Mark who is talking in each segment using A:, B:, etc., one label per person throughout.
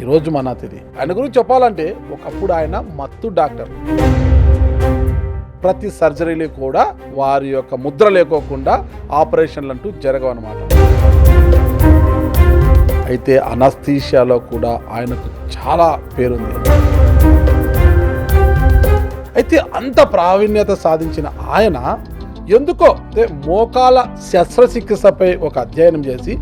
A: ఈరోజు మన అతిథి ఆయన గురించి చెప్పాలంటే ఒకప్పుడు ఆయన మత్తు డాక్టర్. ప్రతి సర్జరీలు కూడా వారి యొక్క ముద్ర లేకోకుండా ఆపరేషన్లు అంటూ జరగవన్నమాట. అయితే అనస్థీషియాలో కూడా ఆయనకు చాలా పేరుంది. అయితే అంత ప్రావీణ్యత సాధించిన ఆయన ఎందుకో మోకాల శస్త్రచికిత్సపై ఒక అధ్యయనం చేసి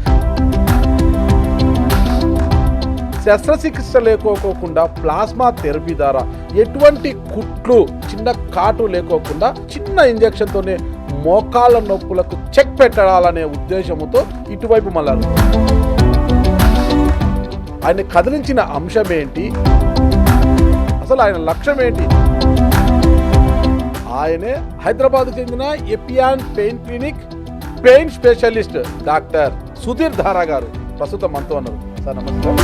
A: శస్త్రచికిత్స లేకోకుండా ప్లాస్మా థెరపీ ద్వారా ఎటువంటి కుట్లు చిన్న కాటు లేకోకుండా చిన్న ఇంజెక్షన్తోనే మోకాళ్ళ నొప్పులకు చెక్ పెట్టడాలనే ఉద్దేశంతో ఇటువైపు మళ్ళారు ఆయన కదిలించిన అంశం ఏంటి? అసలు ఆయన లక్ష్యం ఏంటి? ఆయనే హైదరాబాద్ చెందిన Epione pain clinic pain specialist doctor Sudheer Dhara garu. ప్రస్తుతం మనతో ఉన్నారు. సార్ నమస్కారం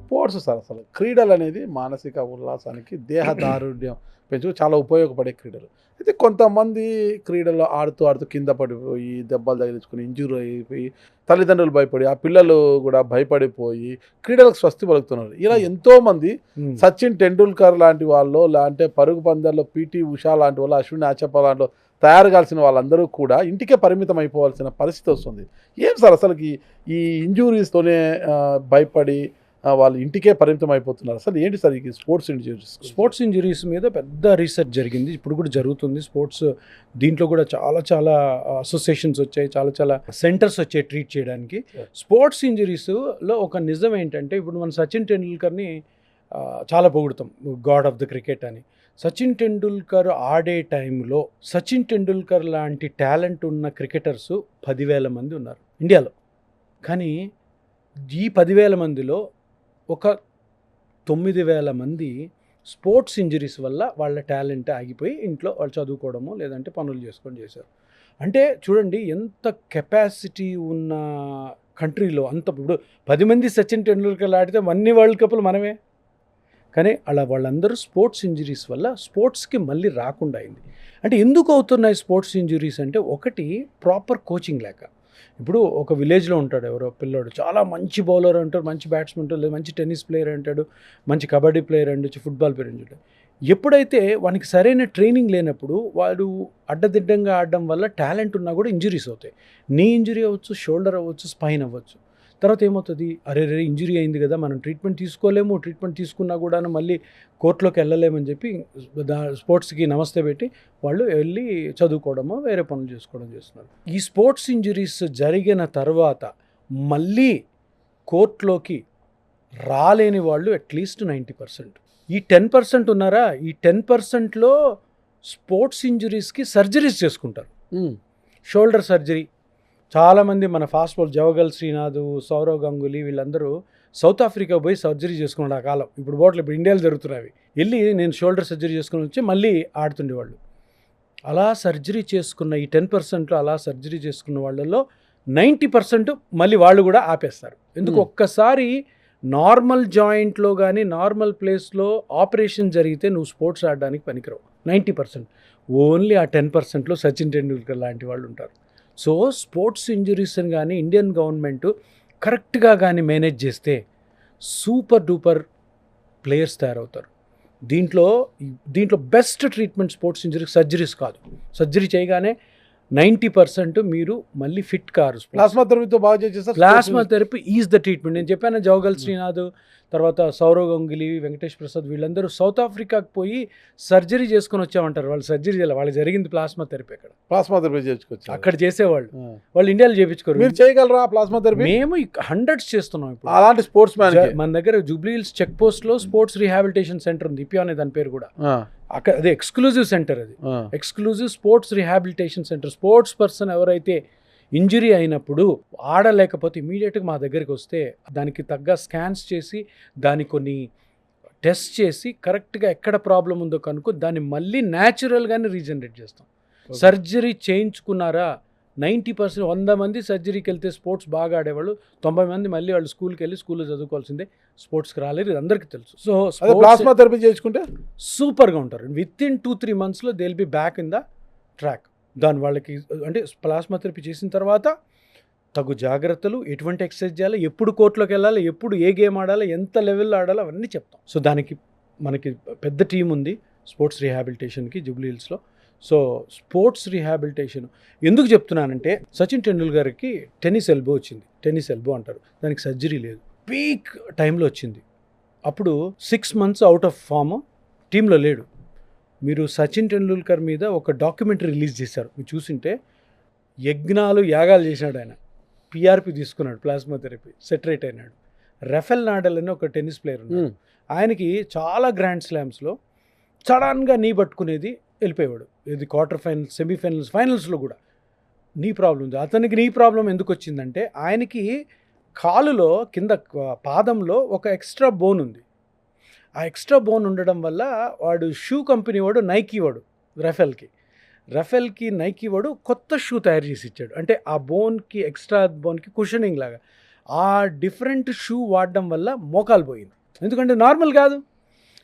A: స్పోర్ట్స్ సార్ అసలు. క్రీడలు అనేది మానసిక ఉల్లాసానికి దేహ దారుఢ్యం పెంచు చాలా ఉపయోగపడే క్రీడలు. అయితే కొంతమంది క్రీడల్లో ఆడుతూ ఆడుతూ కింద పడిపోయి దెబ్బలు తగిలించుకుని ఇంజూర్ అయిపోయి తల్లిదండ్రులు భయపడి ఆ పిల్లలు కూడా భయపడిపోయి క్రీడలకు స్వస్తి పలుకుతున్నారు. ఇలా ఎంతోమంది సచిన్ టెండూల్కర్ లాంటి వాళ్ళు లాంటి పరుగు పందాల్లో పీటీ ఉషా లాంటి వాళ్ళు అశ్విని ఆచప్ప లాంటి తయారు కాల్సిన వాళ్ళందరూ కూడా ఇంటికే పరిమితం అయిపోవాల్సిన పరిస్థితి వస్తుంది. ఏం సార్ అసలుకి ఈ ఇంజురీస్తోనే భయపడి వాళ్ళు ఇంటికే పరిమితం అయిపోతున్నారు? అసలు ఏంటి సార్ ఈ స్పోర్ట్స్ ఇంజురీస్
B: స్పోర్ట్స్ ఇంజరీస్ మీద పెద్ద రీసెర్చ్ జరిగింది. ఇప్పుడు కూడా జరుగుతుంది. స్పోర్ట్స్ దీంట్లో కూడా చాలా చాలా అసోసియేషన్స్ వచ్చాయి. చాలా చాలా సెంటర్స్ వచ్చాయి ట్రీట్ చేయడానికి. స్పోర్ట్స్ ఇంజరీస్లో ఒక నిజం ఏంటంటే ఇప్పుడు మనం సచిన్ టెండూల్కర్ని చాలా పొగుడుతాం. గాడ్ ఆఫ్ ద క్రికెట్ అని. సచిన్ టెండూల్కర్ ఆడే టైంలో సచిన్ టెండూల్కర్ లాంటి టాలెంట్ ఉన్న క్రికెటర్స్ పదివేల మంది ఉన్నారు ఇండియాలో. కానీ ఈ పదివేల మందిలో ఒక తొమ్మిది వేల మంది స్పోర్ట్స్ ఇంజరీస్ వల్ల వాళ్ళ టాలెంట్ ఆగిపోయి ఇంట్లో వాళ్ళు చదువుకోవడము లేదంటే పనులు చేసుకొని చేశారు. అంటే చూడండి ఎంత కెపాసిటీ ఉన్న కంట్రీలో అంత ఇప్పుడు పది మంది సచిన్ టెండూల్కర్ ఆడితే అన్ని వరల్డ్ కప్లు మనమే. కానీ అలా వాళ్ళందరూ స్పోర్ట్స్ ఇంజరీస్ వల్ల స్పోర్ట్స్కి మళ్ళీ రాకుండా అయింది. అంటే ఎందుకు అవుతున్నాయి స్పోర్ట్స్ ఇంజరీస్ అంటే ఒకటి ప్రాపర్ కోచింగ్ లేక. ఇప్పుడు ఒక విలేజ్లో ఉంటాడు ఎవరో పిల్లోడు చాలా మంచి బౌలర్ అంటారు మంచి బ్యాట్స్మెన్ ఉంటాడు లేదా మంచి టెన్నిస్ ప్లేయర్ అంటాడు మంచి కబడ్డీ ప్లేయర్ అండొచ్చు ఫుట్బాల్ ప్లేయర్ అంటాడు. ఎప్పుడైతే వానికి సరైన ట్రైనింగ్ లేనప్పుడు వాడు అడ్డదిడ్డంగా ఆడడం వల్ల టాలెంట్ ఉన్నా కూడా ఇంజరీస్ అవుతాయి. నీ ఇంజరీ అవ్వచ్చు షోల్డర్ అవ్వచ్చు స్పైన్ అవ్వచ్చు. తర్వాత ఏమవుతుంది? అరే రే ఇంజరీ అయింది కదా మనం ట్రీట్మెంట్ తీసుకోలేము ట్రీట్మెంట్ తీసుకున్నా కూడా మళ్ళీ కోర్టులోకి వెళ్ళలేమని చెప్పి దా స్పోర్ట్స్కి నమస్తే పెట్టి వాళ్ళు వెళ్ళి చదువుకోవడమో వేరే పనులు చేసుకోవడం చేస్తున్నారు. ఈ స్పోర్ట్స్ ఇంజరీస్ జరిగిన తర్వాత మళ్ళీ కోర్టులోకి రాలేని వాళ్ళు అట్లీస్ట్ నైంటీ పర్సెంట్. ఈ టెన్ పర్సెంట్ ఉన్నారా? ఈ టెన్ పర్సెంట్లో స్పోర్ట్స్ ఇంజరీస్కి సర్జరీస్ చేసుకుంటారు. షోల్డర్ సర్జరీ చాలామంది మన ఫాస్ట్ బాల్ జవగల్ శ్రీనాథ్ సౌరవ్ గంగులీ వీళ్ళందరూ సౌత్ ఆఫ్రికా పోయి సర్జరీ చేసుకున్నాడు ఆ కాలం. ఇప్పుడు బోట్లు ఇప్పుడు ఇండియాలో జరుగుతున్నవి. వెళ్ళి నేను షోల్డర్ సర్జరీ చేసుకుని వచ్చి మళ్ళీ ఆడుతుండేవాళ్ళు. అలా సర్జరీ చేసుకున్న ఈ టెన్ పర్సెంట్లో అలా సర్జరీ చేసుకున్న వాళ్ళలో నైంటీ పర్సెంట్ మళ్ళీ వాళ్ళు కూడా ఆపేస్తారు. ఎందుకు
A: Hmm.
B: ఒక్కసారి నార్మల్ జాయింట్లో కానీ నార్మల్ ప్లేస్లో ఆపరేషన్ జరిగితే నువ్వు స్పోర్ట్స్ ఆడడానికి పనికిరావు. నైంటీ పర్సెంట్ ఓన్లీ ఆ టెన్ పర్సెంట్లో సచిన్ టెండూల్కర్ లాంటి వాళ్ళు ఉంటారు. సో స్పోర్ట్స్ ఇంజరీస్ని కానీ ఇండియన్ గవర్నమెంట్ కరెక్ట్గా కానీ మేనేజ్ చేస్తే సూపర్ డూపర్ ప్లేయర్స్ తయారవుతారు. దీంట్లో దీంట్లో best treatment sports injury surgeries కాదు. సర్జరీ చేయగానే నైంటీ పర్సెంట్ మీరు మళ్ళీ ఫిట్ కారు
A: ప్లాస్మా థెరపీతో బాగా చేసేస్తారు
B: plasma therapy is the treatment. నేను చెప్పాను జవగల్ శ్రీనాథ్ తర్వాత సౌరవ్ గంగులీ వెంకటేష్ ప్రసాద్ వీళ్ళందరూ సౌత్ ఆఫ్రికాకి పోయి సర్జరీ చేసుకొని వచ్చామంటారు. వాళ్ళు సర్జరీ చేయాలి. వాళ్ళకి జరిగింది ప్లాస్మా థెరపీ అక్కడ.
A: ప్లాస్మా థెరపీ చేసుకోవచ్చు
B: అక్కడ చేసేవాళ్ళు. వాళ్ళు ఇండియాలో చేయించుకోరు.
A: మీరు చేయగలరా ప్లాస్మా థెరపీ?
B: మేము హండ్రెడ్స్ చేస్తున్నాం ఇప్పుడు.
A: అలాంటి స్పోర్ట్స్ మ్యాన్
B: మన దగ్గర జూబ్లీ హిల్స్ చెక్ పోస్ట్లో స్పోర్ట్స్ రీహాబిలిటేషన్ సెంటర్ ఉంది. ఇపియా అనే దాని పేరు కూడా. అక్కడ అదే ఎక్స్క్లూజివ్ సెంటర్ అది. Exclusive sports rehabilitation centre. Sports person ఎవరైతే ఇంజరీ అయినప్పుడు ఆడలేకపోతే ఇమీడియట్గా మా దగ్గరికి వస్తే దానికి తగ్గ స్కాన్స్ చేసి దాని కొన్ని టెస్ట్ చేసి కరెక్ట్గా ఎక్కడ ప్రాబ్లం ఉందో కనుక్కో దాన్ని మళ్ళీ న్యాచురల్గానే రీజనరేట్ చేస్తాం. సర్జరీ చేయించుకున్నారా? నైంటీ పర్సెంట్ వంద మంది సర్జరీకి వెళ్తే స్పోర్ట్స్ బాగా ఆడేవాళ్ళు తొంభై మంది మళ్ళీ వాళ్ళు స్కూల్కి వెళ్ళి స్కూల్లో చదువుకోవాల్సిందే స్పోర్ట్స్కి రాలేరు ఇది అందరికీ తెలుసు. సో
A: ప్లాస్మా థెరపీ చేసుకుంటే
B: సూపర్గా ఉంటారు. విత్ ఇన్ టూ త్రీ మంత్స్లో they be back in the track. దాని వాళ్ళకి అంటే ప్లాస్మా థెరపీ చేసిన తర్వాత తగు జాగ్రత్తలు ఎటువంటి ఎక్సర్సైజ్ చేయాలి ఎప్పుడు కోర్టులోకి వెళ్ళాలి ఎప్పుడు ఏ గేమ్ ఆడాలి ఎంత లెవెల్లో ఆడాలి అవన్నీ చెప్తాం. సో దానికి మనకి పెద్ద టీం ఉంది స్పోర్ట్స్ రీహాబిలిటేషన్కి జూబ్లీ హిల్స్లో. సో స్పోర్ట్స్ రీహాబిలిటేషన్ ఎందుకు చెప్తున్నానంటే సచిన్ టెండూల్కర్కి టెన్నిస్ ఎల్బో వచ్చింది. టెన్నిస్ ఎల్బో అంటారు. దానికి సర్జరీ లేదు. పీక్ టైంలో వచ్చింది. అప్పుడు six months out of form టీంలో లేడు. మీరు సచిన్ టెండూల్కర్ మీద ఒక డాక్యుమెంటరీ రిలీజ్ చేశారు. మీరు చూసింటే యజ్ఞాలు యాగాలు చేసినాడు ఆయన. పిఆర్పి తీసుకున్నాడు ప్లాస్మా థెరపీ సెటరేట్ అయినాడు. రెఫెల్ నాడల్ అని ఒక టెన్నిస్ ప్లేయర్ ఉన్నాడు. ఆయనకి చాలా గ్రాండ్ స్లామ్స్లో సడన్గా నీ పట్టుకునేది వెళ్ళిపోయేవాడు. ఇది క్వార్టర్ ఫైనల్స్ సెమీఫైనల్స్ ఫైనల్స్లో కూడా నీ ప్రాబ్లం ఉంది. అతనికి నీ ప్రాబ్లం ఎందుకు వచ్చిందంటే ఆయనకి కాలులో కింద పాదంలో ఒక ఎక్స్ట్రా బోన్ ఉంది. ఆ ఎక్స్ట్రా బోన్ ఉండడం వల్ల వాడు షూ కంపెనీ వాడు నైకీ వాడు రఫెల్కి రఫెల్కి నైకీ వాడు కొత్త షూ తయారు చేసి ఇచ్చాడు. అంటే ఆ బోన్కి ఎక్స్ట్రా బోన్కి కుషనింగ్ లాగా. ఆ డిఫరెంట్ షూ వాడడం వల్ల మోకాలు పోయింది. ఎందుకంటే నార్మల్ కాదు.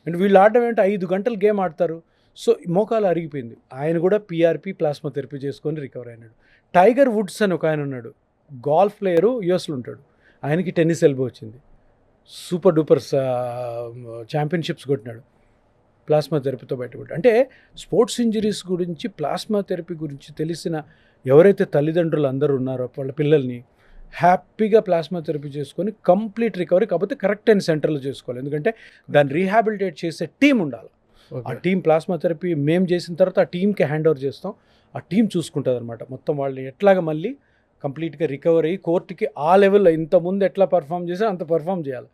B: అండ్ వీళ్ళు ఆడడం ఏంటంటే ఐదు గంటలు గేమ్ ఆడతారు. సో మోకాలు అరిగిపోయింది. ఆయన కూడా పిఆర్పి ప్లాస్మా థెరపీ చేసుకొని రికవర్ అయినాడు. టైగర్ వుడ్స్ అని ఒక ఆయన ఉన్నాడు. గాల్ఫ్ ప్లేయరు యుఎస్లో ఉంటాడు. ఆయనకి టెన్నిస్ ఎల్బో వచ్చింది. సూపర్ డూపర్ ఛాంపియన్షిప్స్ కొట్టినాడు. ప్లాస్మా థెరపీతో బయటపడ్డాడు. అంటే స్పోర్ట్స్ ఇంజరీస్ గురించి ప్లాస్మా థెరపీ గురించి తెలిసిన ఎవరైతే తల్లిదండ్రులు అందరూ ఉన్నారో వాళ్ళ పిల్లల్ని హ్యాపీగా ప్లాస్మా థెరపీ చేసుకొని కంప్లీట్ రికవరీ కాకపోతే కరెక్ట్ అయిన సెంటర్లో చేసుకోవాలి. ఎందుకంటే దాన్ని రీహాబిలిటేట్ చేసే టీం ఉండాలి. ఆ టీం ప్లాస్మా థెరపీ మేము చేసిన తర్వాత ఆ టీంకి హ్యాండ్ ఓవర్ చేస్తాం. ఆ టీం చూసుకుంటుంది అనమాట మొత్తం వాళ్ళని ఎట్లాగ మళ్ళీ కంప్లీట్గా రికవర్ అయ్యి కోర్టుకి ఆ లెవెల్లో ఇంతకుముందు ఎట్లా పర్ఫామ్ చేసారో అంత పర్ఫామ్ చేయాలి.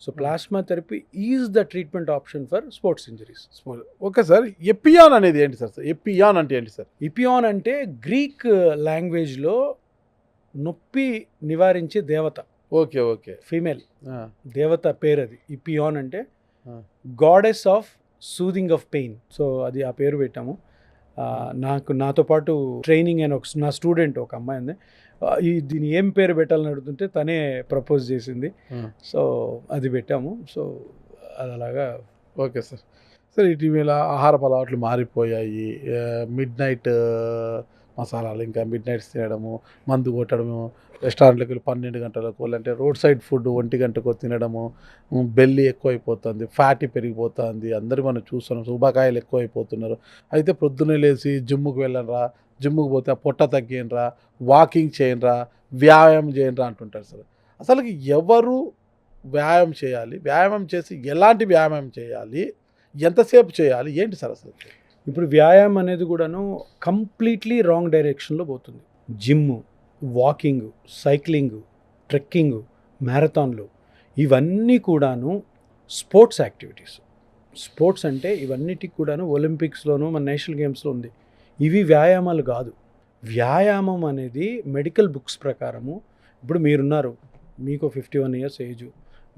B: So plasma therapy is the treatment option for sports injuries.
A: Okay sir Epione అనేది ఏంటి సార్? ఎపియాన్ అంటే ఏంటి సార్?
B: ఇపియాన్ అంటే గ్రీక్ లాంగ్వేజ్లో నొప్పి నివారించే దేవత.
A: Okay okay.
B: ఫీమేల్. దేవత పేరు అది ఇపియాన్ అంటే. Goddess of soothing of pain. So అది ఆ పేరు పెట్టాము. ఆ, నాకు నాతో పాటు ట్రైనింగ్ అయిన ఒక నా స్టూడెంట్ ఒక అమ్మాయి ఉంది. ఈ దీని ఏం పేరు పెట్టాలని అడుగుతుంటే తనే ప్రపోజ్ చేసింది.
A: ఆ.
B: సో అది పెట్టాము. సో అది అలాగా
A: ఓకే సార్. సార్ ఇటీవల ఆహారపు అలవాట్లు మారిపోయాయి. మిడ్ నైట్ మసాలాలు ఇంకా మిడ్ నైట్స్ తినడము మందు కొట్టడము రెస్టారెంట్లకు వెళ్ళి పన్నెండు గంటలకు లేదంటే రోడ్ సైడ్ ఫుడ్ ఒంటి గంటకు తినడము బెల్లి ఎక్కువైపోతుంది ఫ్యాటీ పెరిగిపోతుంది అందరూ మనం చూస్తున్నాం శుభకాయలు ఎక్కువైపోతున్నారు. అయితే పొద్దున్నే లేచి జిమ్ముకు వెళ్ళనరా? జిమ్కి పోతే పొట్ట తగ్గినరా వాకింగ్ చేయనరా వ్యాయామం చేయనరా అంటుంటారు సార్. అసలు ఎవరు వ్యాయామం చేయాలి వ్యాయామం చేసి ఎలాంటి వ్యాయామం చేయాలి ఎంతసేపు చేయాలి ఏంటి సార్ అసలు?
B: ఇప్పుడు వ్యాయామం అనేది కూడాను కంప్లీట్లీ రాంగ్ డైరెక్షన్లో పోతుంది. జిమ్ వాకింగ్ సైక్లింగ్ ట్రెక్కింగ్ మ్యారథాన్లు ఇవన్నీ కూడాను స్పోర్ట్స్ యాక్టివిటీస్. స్పోర్ట్స్ అంటే ఇవన్నిటికి కూడాను ఒలింపిక్స్లోను మన నేషనల్ గేమ్స్లో ఉంది. ఇవి వ్యాయామాలు కాదు. వ్యాయామం అనేది మెడికల్ బుక్స్ ప్రకారము. ఇప్పుడు మీరున్నారు మీకు ఫిఫ్టీ వన్ ఇయర్స్ ఏజ్.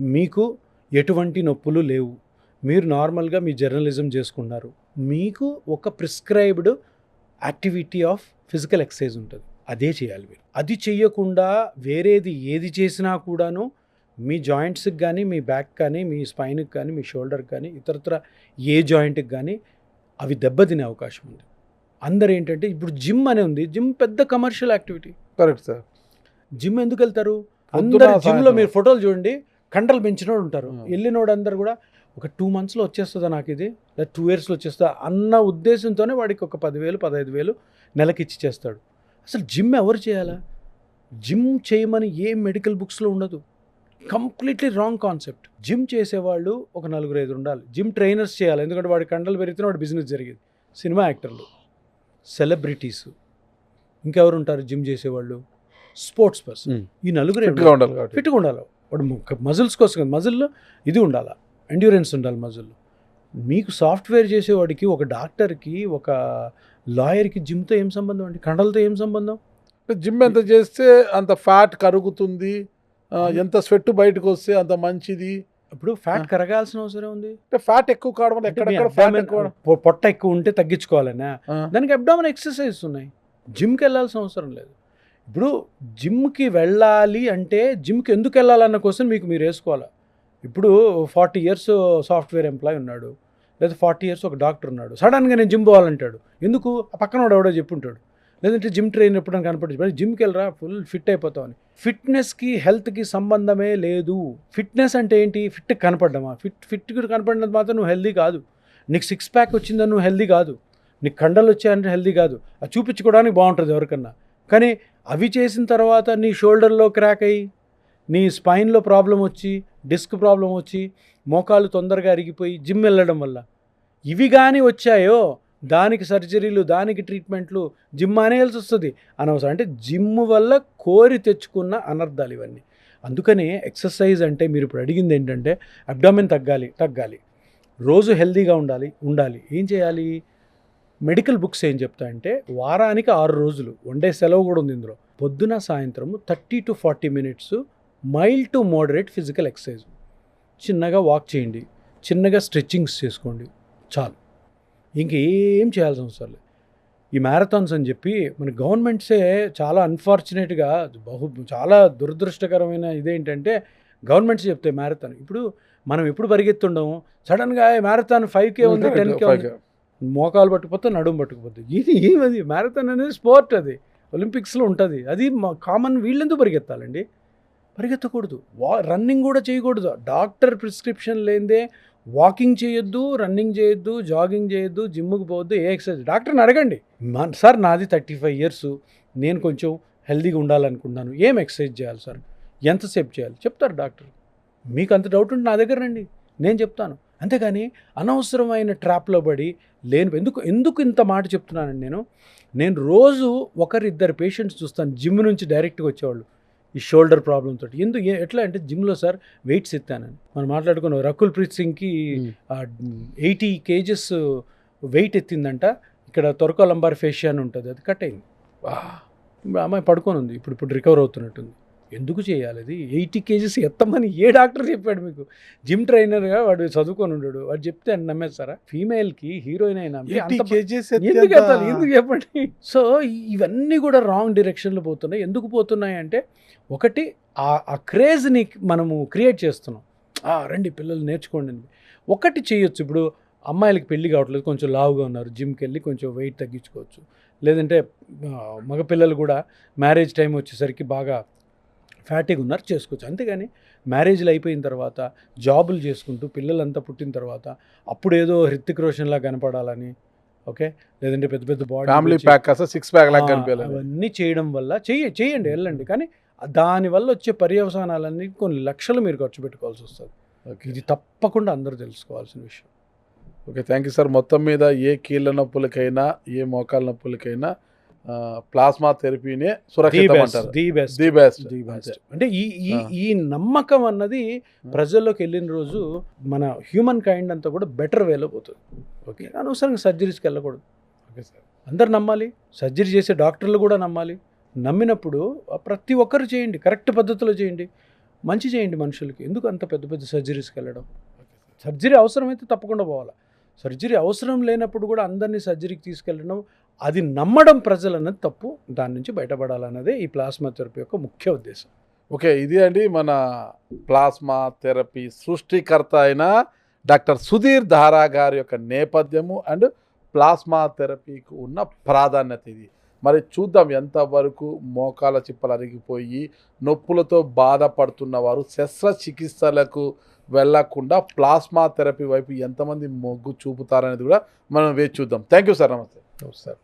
B: మీకు ఎటువంటి నొప్పులు లేవు. మీరు నార్మల్గా మీ జర్నలిజం చేసుకున్నారు మీకు ఒక prescribed activity of physical exercise ఉంటుంది. అదే చేయాలి మీరు. అది చేయకుండా వేరేది ఏది చేసినా కూడాను మీ జాయింట్స్కి కానీ మీ బ్యాక్ కానీ మీ స్పైన్కి కానీ మీ షోల్డర్కి కానీ ఇతరత్ర ఏ జాయింట్కి కానీ అవి దెబ్బతినే అవకాశం ఉంది. అందరు ఏంటంటే ఇప్పుడు జిమ్ అనే ఉంది. జిమ్ పెద్ద commercial activity
A: correct sir.
B: Gym ఎందుకు వెళ్తారు? అందరు జిమ్లో. మీరు ఫోటోలు చూడండి కండలు పెంచినోడు ఉంటారు. వెళ్ళినోడు అందరు కూడా ఒక టూ మంత్స్లో వచ్చేస్తుందా నాకు ఇది? లేదా టూ ఇయర్స్లో వచ్చేస్తా అన్న ఉద్దేశంతోనే వాడికి ఒక పదివేలు పదహైదు వేలు నెలకి ఇచ్చి చేస్తాడు. అసలు జిమ్ ఎవరు చేయాలా? జిమ్ చేయమని ఏ మెడికల్ బుక్స్లో ఉండదు. Completely wrong concept. జిమ్ చేసేవాళ్ళు ఒక నలుగురు ఐదు ఉండాలి. జిమ్ ట్రైనర్స్ చేయాలి. ఎందుకంటే వాడి కండలు పెరిగితే వాడి బిజినెస్ జరిగేది. సినిమా యాక్టర్లు. సెలబ్రిటీస్. ఇంకెవరు ఉంటారు జిమ్ చేసేవాళ్ళు? Sports person. ఈ నలుగురే
A: ఫిట్గా ఉండాలి. కాబట్టి.
B: ఫిట్గా ఉండాలి. వాడు మజిల్స్ కోసం కదా మజిల్లో ఇది ఉండాలి? ఎండ్యూరెన్స్ ఉండాలి మజిల్లో. మీకు సాఫ్ట్వేర్ చేసేవాడికి ఒక డాక్టర్కి ఒక లాయర్కి జిమ్తో ఏం సంబంధం అండి? కండలతో ఏం సంబంధం?
A: జిమ్ ఎంత చేస్తే అంత ఫ్యాట్ కరుగుతుంది ఎంత స్వెట్ బయటకు వస్తే అంత మంచిది
B: ఇప్పుడు ఫ్యాట్ కరగాల్సిన అవసరం ఉంది
A: అంటే ఫ్యాట్ ఎక్కువ కావడం వల్ల ఎక్కడెక్కడ ఫ్యాట్ ఎక్కువ
B: పొట్ట ఎక్కువ ఉంటే తగ్గించుకోవాలనా? దానికి అబ్డామన్ ఎక్సర్సైజ్ ఉన్నాయి. జిమ్కి వెళ్ళాల్సిన అవసరం లేదు. ఇప్పుడు జిమ్కి వెళ్ళాలి అంటే జిమ్కి ఎందుకు వెళ్ళాలన్న క్వశ్చన్ మీకు మీరు వేసుకోవాలి? ఇప్పుడు ఫార్టీ ఇయర్స్ సాఫ్ట్వేర్ ఎంప్లాయ్ ఉన్నాడు. లేదా ఫార్టీ ఇయర్స్ ఒక డాక్టర్ ఉన్నాడు. సడన్గా నేను జిమ్ పోవాలంటాడు. ఎందుకు? ఆ పక్కన వాడు ఎవడో చెప్పుంటాడు. లేదంటే జిమ్ ట్రైనర్ ఎప్పుడైనా కనపడింది జిమ్కి వెళ్ళరా? ఫుల్ ఫిట్ అయిపోతావు అని. ఫిట్నెస్కి హెల్త్కి సంబంధమే లేదు. ఫిట్నెస్ అంటే ఏంటి? ఫిట్ కనపడమా ఫిట్ ఫిట్ కనపడినది మాత్రం నువ్వు హెల్దీ కాదు. నీకు సిక్స్ ప్యాక్ వచ్చిందని నువ్వు హెల్దీ కాదు. నీకు కండలు వచ్చాయంటే హెల్దీ కాదు. అది చూపించుకోవడానికి బాగుంటుంది ఎవరికన్నా. కానీ అవి చేసిన తర్వాత నీ షోల్డర్లో క్రాక్ అయ్యి నీ స్పైన్లో ప్రాబ్లం వచ్చి డిస్క్ ప్రాబ్లం వచ్చి మోకాలు తొందరగా అరిగిపోయి జిమ్ వెళ్ళడం వల్ల ఇవి కానీ వచ్చాయో దానికి సర్జరీలు దానికి ట్రీట్మెంట్లు జిమ్ మానేయాల్సి వస్తుంది. అనవసరం. అంటే జిమ్ వల్ల కోరి తెచ్చుకున్న అనర్థాలు ఇవన్నీ. అందుకనే ఎక్సర్సైజ్ అంటే మీరు ఇప్పుడు అడిగింది ఏంటంటే అబ్డామిన్ తగ్గాలి తగ్గాలి. రోజు హెల్దీగా ఉండాలి ఉండాలి. ఏం చేయాలి? మెడికల్ బుక్స్ ఏం చెప్తాయంటే వారానికి ఆరు రోజులు వన్ డే సెలవు కూడా ఉంది ఇందులో. పొద్దున సాయంత్రము thirty to forty minutes mild to moderate physical exercise. చిన్నగా వాక్ చేయండి చిన్నగా స్ట్రెచ్చింగ్స్ చేసుకోండి. చాలు. ఇంకేం చేయాల్సిన అవసరం లేదు. ఈ మ్యారథాన్స్ అని చెప్పి మన గవర్నమెంట్సే చాలా అన్ఫార్చునేట్గా బహు చాలా దురదృష్టకరమైన ఇదేంటంటే గవర్నమెంట్స్ చెప్తాయి మ్యారథాన్ ఇప్పుడు మనం ఎప్పుడు పరిగెత్తుండము సడన్గా మ్యారథాన్ ఫైవ్ కే ఉంది టెన్ కే ఉంది. మోకాలు పట్టుకుపోతే నడుము పట్టుకుపోతుంది ఇది ఏమది మ్యారథాన్ అనేది స్పోర్ట్ అది. ఒలింపిక్స్లో ఉంటుంది. అది కామన్ వీళ్ళెందుకు పరిగెత్తాలండి? పరిగెత్తకూడదు. వా రన్నింగ్ కూడా చేయకూడదు. డాక్టర్ ప్రిస్క్రిప్షన్ లేదే వాకింగ్ చేయొద్దు రన్నింగ్ చేయొద్దు జాగింగ్ చేయొద్దు జిమ్కి పోవద్దు ఏ ఎక్సర్సైజ్. డాక్టర్ని అడగండి. సార్ నాది థర్టీ ఫైవ్ ఇయర్స్. నేను కొంచెం హెల్దీగా ఉండాలనుకుంటున్నాను. ఏం ఎక్సర్సైజ్ చేయాలి సార్? ఎంతసేపు చేయాలి? చెప్తారు డాక్టర్. మీకు అంత డౌట్ ఉంటే నా దగ్గర రండి. నేను చెప్తాను. అంతేగాని అనవసరమైన ట్రాప్లో పడి లేని ఎందుకు ఎందుకు ఇంత మాట చెప్తున్నానండి నేను? నేను రోజు ఒకరిద్దరు పేషెంట్స్ చూస్తాను. జిమ్ నుంచి డైరెక్ట్గా వచ్చేవాళ్ళు. ఈ షోల్డర్ ప్రాబ్లమ్ తోటి. ఎందుకు ఎట్లా అంటే జిమ్లో సార్ వెయిట్స్ ఎత్తానని మనం మాట్లాడుకున్నాం రకుల్ ప్రీత్ సింగ్కి ఎయిటీ కేజెస్ వెయిట్ ఎత్తిందంట. ఇక్కడ తొరక లంబార్ ఫేషియా అని ఉంటుంది. అది కట్ అయింది. అమ్మాయి పడుకొని ఉంది. ఇప్పుడు ఇప్పుడు రికవర్ అవుతున్నట్టుంది. ఎందుకు చేయాలి అది? ఎయిటీ కేజీస్ ఎత్తమని ఏ డాక్టర్ చెప్పాడు మీకు? జిమ్ ట్రైనర్గా వాడు చదువుకొని ఉన్నాడు వాడు చెప్తే అని నమ్మేస్తారా? ఫీమేల్కి హీరోయిన్ అయినా ఎందుకు ఎత్తాలి? ఎందుకు చెప్పండి? సో ఇవన్నీ కూడా రాంగ్ డైరెక్షన్లో పోతున్నాయి. ఎందుకు పోతున్నాయి అంటే ఒకటి ఆ ఆ క్రేజ్ని మనము క్రియేట్ చేస్తున్నాం. "ఆ, రండి పిల్లలు నేర్చుకోండి అని." ఒకటి చేయొచ్చు. ఇప్పుడు అమ్మాయిలకి పెళ్ళి కావట్లేదు. కొంచెం లావుగా ఉన్నారు. జిమ్కి వెళ్ళి కొంచెం వెయిట్ తగ్గించుకోవచ్చు. లేదంటే మగపిల్లలు కూడా మ్యారేజ్ టైం వచ్చేసరికి బాగా ఫ్యాటీగా ఉన్నారు చేసుకోవచ్చు. అంతేగాని మ్యారేజ్లు అయిపోయిన తర్వాత జాబులు చేసుకుంటూ పిల్లలంతా పుట్టిన తర్వాత అప్పుడు ఏదో హృతిక్ రోషన్లా కనపడాలని ఓకే? లేదంటే పెద్ద పెద్ద బాడీ
A: ఫ్యామిలీ ప్యాక్ కాస్త సిక్స్ ప్యాక్ లాగా కనిపించాలి
B: అవన్నీ చేయడం వల్ల చెయ్యి చేయండి వెళ్ళండి. కానీ దానివల్ల వచ్చే పర్యవసానాలన్నీ కొన్ని లక్షలు మీరు ఖర్చు పెట్టుకోవాల్సి వస్తుంది. ఇది తప్పకుండా అందరూ తెలుసుకోవాల్సిన విషయం.
A: Okay thank you sir. మొత్తం మీద ఏ కీళ్ళ నొప్పులకైనా ఏ మోకాల నొప్పులకైనా ప్లాస్మా థెరపీనే సురక్షితం
B: అంటే ఈ ఈ. ఈ నమ్మకం అన్నది ప్రజల్లోకి వెళ్ళిన రోజు మన హ్యూమన్ కైండ్ అంతా కూడా బెటర్ వేలో పోతుంది. ఓకే. అనవసరంగా సర్జరీస్కి వెళ్ళకూడదు.
A: Okay sir.
B: అందరు నమ్మాలి. సర్జరీ చేసే డాక్టర్లు కూడా నమ్మాలి. నమ్మినప్పుడు ప్రతి ఒక్కరు చేయండి. కరెక్ట్ పద్ధతిలో చేయండి. మంచి చేయండి మనుషులకి. ఎందుకు అంత పెద్ద పెద్ద సర్జరీస్కి వెళ్ళడం? సర్జరీ అవసరమైతే తప్పకుండా పోవాలి. సర్జరీ అవసరం లేనప్పుడు కూడా అందరినీ సర్జరీకి తీసుకెళ్ళడం అది నమ్మడం ప్రజలు అన్నది తప్పు. దాని నుంచి బయటపడాలన్నదే ఈ ప్లాస్మా థెరపీ యొక్క ముఖ్య ఉద్దేశం.
A: ఓకే ఇది అండి మన ప్లాస్మా థెరపీ సృష్టికర్త అయిన డాక్టర్ సుధీర్ ధారా గారి యొక్క నేపథ్యము అండ్ ప్లాస్మా థెరపీకి ఉన్న ప్రాధాన్యత ఇది. మరి చూద్దాం ఎంతవరకు మోకాల చిప్పలు అరిగిపోయి నొప్పులతో బాధపడుతున్న వారు శస్త్రచికిత్సలకు వెళ్ళకుండా ప్లాస్మా థెరపీ వైపు ఎంతమంది మొగ్గు చూపుతారనేది కూడా మనం వేచి చూద్దాం. థ్యాంక్ యూ సార్ నమస్తే.
B: సార్